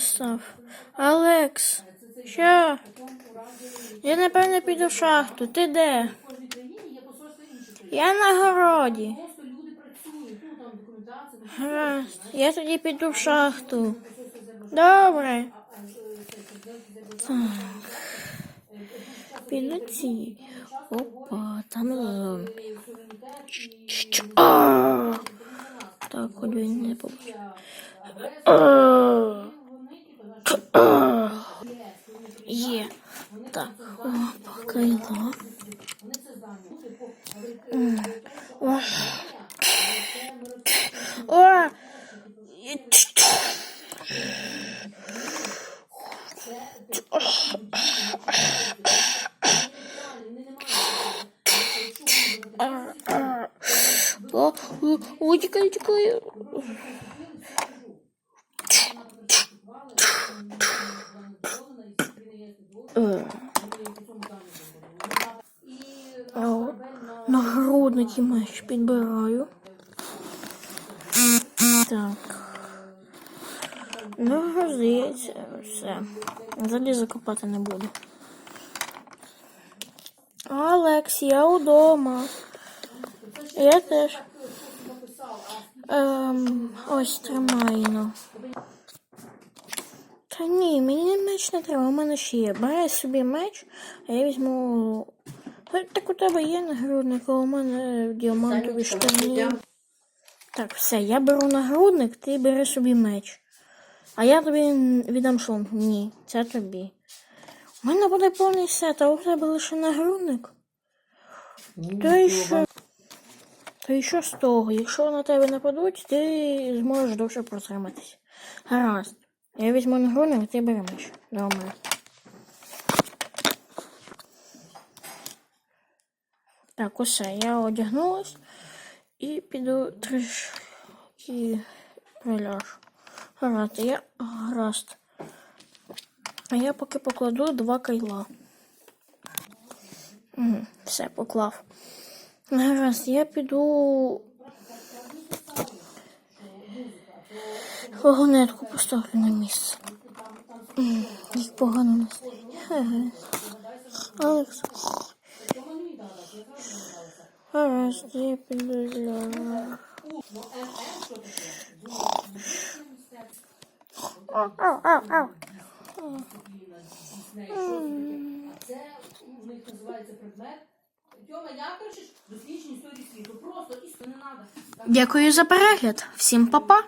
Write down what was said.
настав. Алекс, що? Я напевно піду в шахту. Ти де? Я на городі. Гаразд, я тоді піду в шахту. Добре. Так. Піду ці. Опа, там зомбі. Так, хоч він не побачив. Є. Так. О. О! І тш-тш. А, а. О, о, о, тікай, Нагрудники меч підбираю. Так. Ну, здається, все. Залізо копати не буду. Алекс, я удома. Я теж. Ем, ось тримай, ну. Та ні, мені меч не треба, у мене ще є. Бери собі меч, а я візьму. Так у тебе є нагрудник, а у мене діамантові штани. Так, все, я беру нагрудник, ти бери собі меч. А я тобі віддам шлунг. Ні, це тобі. У мене буде повний сет, а у тебе лише нагрудник. То і що? То і що з того? Якщо на тебе нападуть, ти зможеш довше протриматись. Гаразд. Я візьму нагрудник, ти бери меч. Добре. Так, усе, я одягнулась і піду трішки приляжу. Гаразд, я гаразд. А я поки покладу два кайла. Угу, все, поклав. Гаразд, я піду. Вагонетку поставлю на місце. Їх погано не стоїть. Алекс. Гаразд, я піду зляжу. Ау, ау, ау. Це у них називається предмет. Тьома, як кричиш? Дослідження історії світу. Просто історію не треба. Дякую за перегляд. Всім па-па.